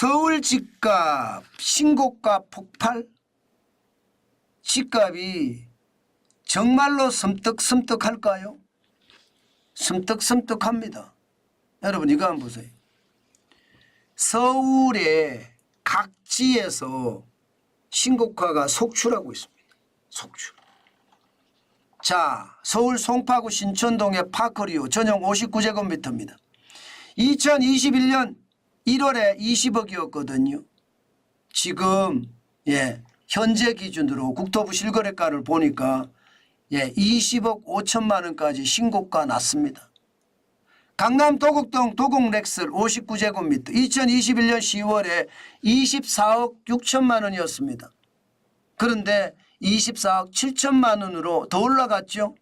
서울 집값 신고가 폭발 집값이 정말로 섬뜩섬뜩할까요? 섬뜩섬뜩합니다. 여러분 이거 한번 보세요. 서울의 각지에서 신고가가 속출하고 있습니다. 속출. 자, 서울 송파구 신천동의 파크리오 전용 59제곱미터입니다. 2021년 1월에 20억이었거든요. 지금 예 현재 기준으로 국토부 실거래가를 보니까 예 20억 5천만 원까지 신고가 났습니다. 강남 도곡동 도곡렉슬 59제곱미터 2021년 10월에 24억 6천만 원이었습니다. 그런데 24억 7천만 원으로 더 올라갔죠.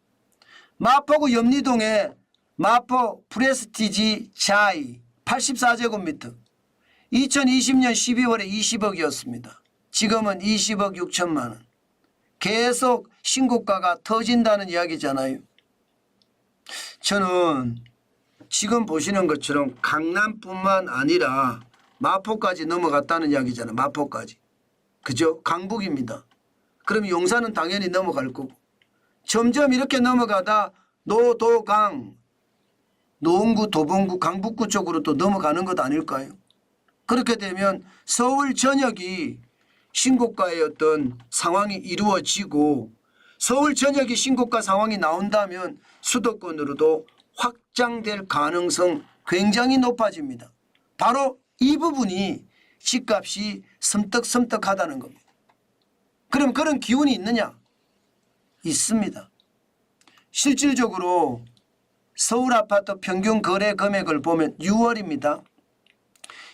마포구 염리동에 마포 프레스티지 자이 84제곱미터 2020년 12월에 20억이었습니다. 지금은 20억 6천만 원. 계속 신고가가 터진다는 이야기잖아요. 저는 지금 보시는 것처럼 강남뿐만 아니라 마포까지 넘어갔다는 이야기잖아요. 마포까지. 그죠? 강북입니다. 그럼 용산은 당연히 넘어갈 거고. 점점 이렇게 넘어가다 노도강, 노원구, 도봉구, 강북구 쪽으로 또 넘어가는 것 아닐까요? 그렇게 되면 서울 전역이 신고가의 어떤 상황이 이루어지고 서울 전역이 신고가 상황이 나온다면 수도권으로도 확장될 가능성 굉장히 높아집니다. 바로 이 부분이 집값이 섬뜩섬뜩하다는 겁니다. 그럼 그런 기운이 있느냐? 있습니다. 실질적으로 서울 아파트 평균 거래 금액을 보면 6월입니다.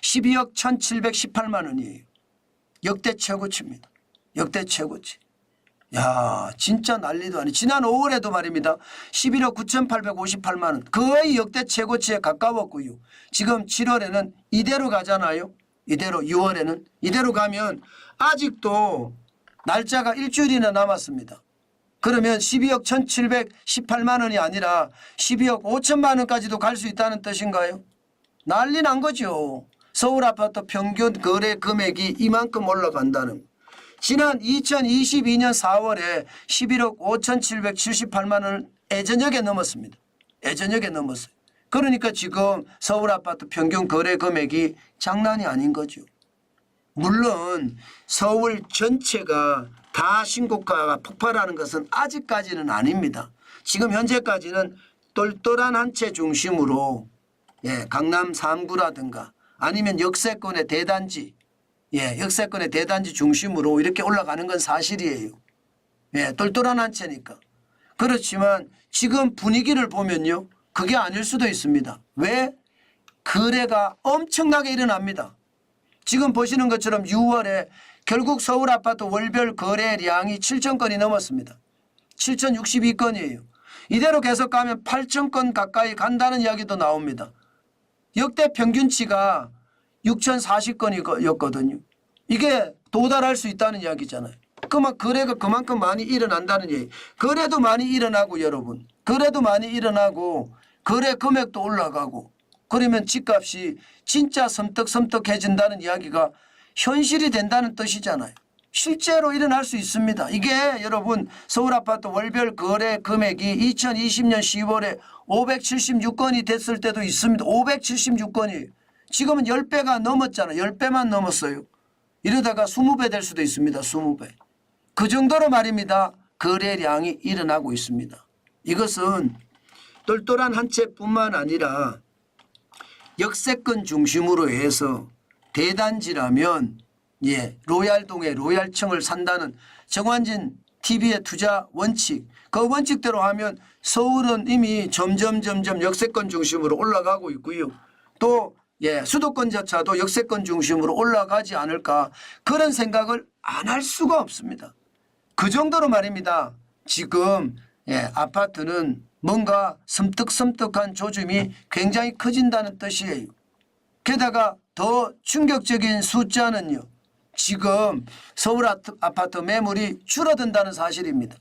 12억 1,718만 원이에요. 역대 최고치입니다. 역대 최고치. 야, 진짜 난리도 아니. 지난 5월에도 말입니다. 11억 9,858만 원. 거의 역대 최고치에 가까웠고요. 지금 7월에는 이대로 가잖아요. 이대로 6월에는 이대로 가면 아직도 날짜가 일주일이나 남았습니다. 그러면 12억 1,718만 원이 아니라 12억 5천만 원까지도 갈 수 있다는 뜻인가요? 난리 난 거죠. 서울 아파트 평균 거래 금액이 이만큼 올라간다는. 지난 2022년 4월에 11억 5,778만 원을 애저녁에 넘었습니다. 애저녁에 넘었어요. 그러니까 지금 서울 아파트 평균 거래 금액이 장난이 아닌 거죠. 물론 서울 전체가 다 신고가가 폭발하는 것은 아직까지는 아닙니다. 지금 현재까지는 똘똘한 한 채 중심으로 예, 강남 3구라든가 아니면 역세권의 대단지 예, 역세권의 대단지 중심으로 이렇게 올라가는 건 사실이에요. 예, 똘똘한 한 채니까. 그렇지만 지금 분위기를 보면요. 그게 아닐 수도 있습니다. 왜? 거래가 엄청나게 일어납니다. 지금 보시는 것처럼 6월에 결국 서울 아파트 월별 거래량이 7천 건이 넘었습니다. 7,062건이에요. 이대로 계속 가면 8천 건 가까이 간다는 이야기도 나옵니다. 역대 평균치가 6,040건이었거든요. 이게 도달할 수 있다는 이야기잖아요. 그만 거래가 그만큼 많이 일어난다는 얘기. 거래도 많이 일어나고 여러분. 거래도 많이 일어나고 거래 금액도 올라가고 그러면 집값이 진짜 섬뜩섬뜩해진다는 이야기가 현실이 된다는 뜻이잖아요. 실제로 일어날 수 있습니다. 이게 여러분 서울 아파트 월별 거래 금액이 2020년 10월에 576건이 됐을 때도 있습니다. 576건이 지금은 10배가 넘었잖아요. 10배만 넘었어요. 이러다가 20배 될 수도 있습니다. 20배. 그 정도로 말입니다. 거래량이 일어나고 있습니다. 이것은 똘똘한 한 채뿐만 아니라 역세권 중심으로 해서 대단지라면 예 로얄동에 로얄층을 산다는 정환진 TV의 투자 원칙 그 원칙대로 하면 서울은 이미 점점 점점 역세권 중심으로 올라가고 있고요. 또 예, 수도권자차도 역세권 중심으로 올라가지 않을까 그런 생각을 안 할 수가 없습니다. 그 정도로 말입니다. 지금 예, 아파트는 뭔가 섬뜩섬뜩한 조짐이 굉장히 커진다는 뜻이에요. 게다가 더 충격적인 숫자는요. 지금 서울 아파트 매물이 줄어든다는 사실입니다.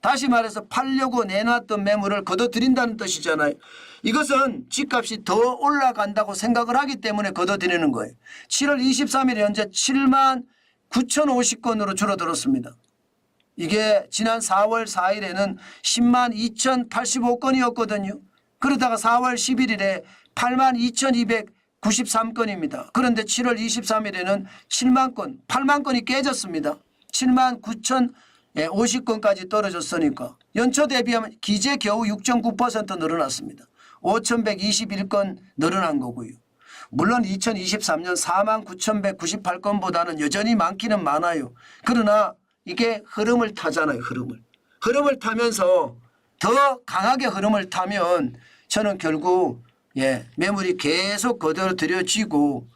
다시 말해서 팔려고 내놨던 매물을 걷어들인다는 뜻이잖아요. 이것은 집값이 더 올라간다고 생각을 하기 때문에 걷어들이는 거예요. 7월 23일 현재 7만 9,050건으로 줄어들었습니다. 이게 지난 4월 4일에는 10만 2,085건이었거든요. 그러다가 4월 11일에 8만 2,293건입니다. 그런데 7월 23일에는 7만 건, 8만 건이 깨졌습니다. 7만 9,050건까지 떨어졌으니까 연초 대비하면 기재 겨우 6.9% 늘어났습니다. 5,121건 늘어난 거고요. 물론 2023년 4만 9,198건보다는 여전히 많기는 많아요. 그러나 이게 흐름을 타잖아요. 흐름을. 흐름을 타면서 더 강하게 흐름을 타면 저는 결국 예, 매물이 계속 그대로 들여지고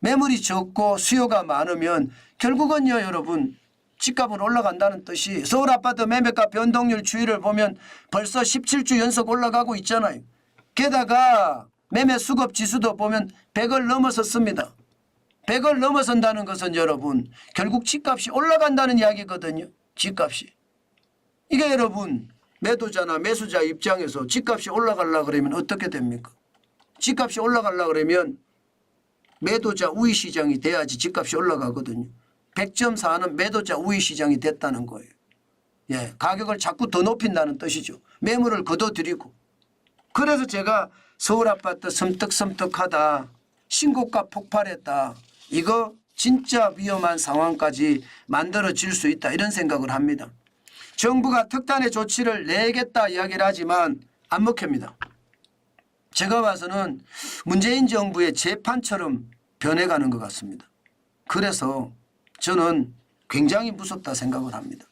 매물이 적고 수요가 많으면 결국은요 여러분 집값은 올라간다는 뜻이 서울 아파트 매매가 변동률 추이를 보면 벌써 17주 연속 올라가고 있잖아요. 게다가 매매 수급 지수도 보면 100을 넘어섰습니다. 100을 넘어선다는 것은 여러분 결국 집값이 올라간다는 이야기거든요. 집값이. 이게 여러분 매도자나 매수자 입장에서 집값이 올라가려 그러면 어떻게 됩니까? 집값이 올라가려 그러면 매도자 우위 시장이 돼야지 집값이 올라가거든요. 100점 사는 매도자 우위 시장이 됐다는 거예요. 예, 가격을 자꾸 더 높인다는 뜻이죠. 매물을 걷어들이고. 그래서 제가 서울 아파트 섬뜩섬뜩하다. 신고가 폭발했다. 이거 진짜 위험한 상황까지 만들어질 수 있다. 이런 생각을 합니다. 정부가 특단의 조치를 내겠다 이야기를 하지만 안 먹힙니다. 제가 봐서는 문재인 정부의 재판처럼 변해가는 것 같습니다. 그래서 저는 굉장히 무섭다 생각을 합니다.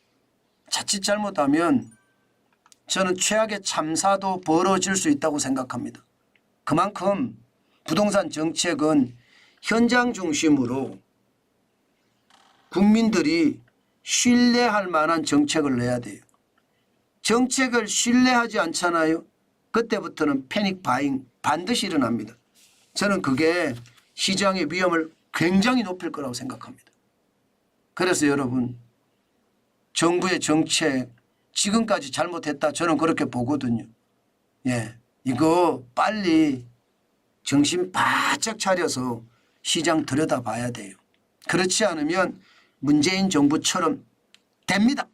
자칫 잘못하면 저는 최악의 참사도 벌어질 수 있다고 생각합니다. 그만큼 부동산 정책은 현장 중심으로 국민들이 신뢰할 만한 정책을 내야 돼요. 정책을 신뢰하지 않잖아요. 그때부터는 패닉 바잉 반드시 일어납니다. 저는 그게 시장의 위험을 굉장히 높일 거라고 생각합니다. 그래서 여러분 정부의 정책 지금까지 잘못했다 저는 그렇게 보거든요. 예, 이거 빨리 정신 바짝 차려서 시장 들여다봐야 돼요. 그렇지 않으면 문재인 정부처럼 됩니다.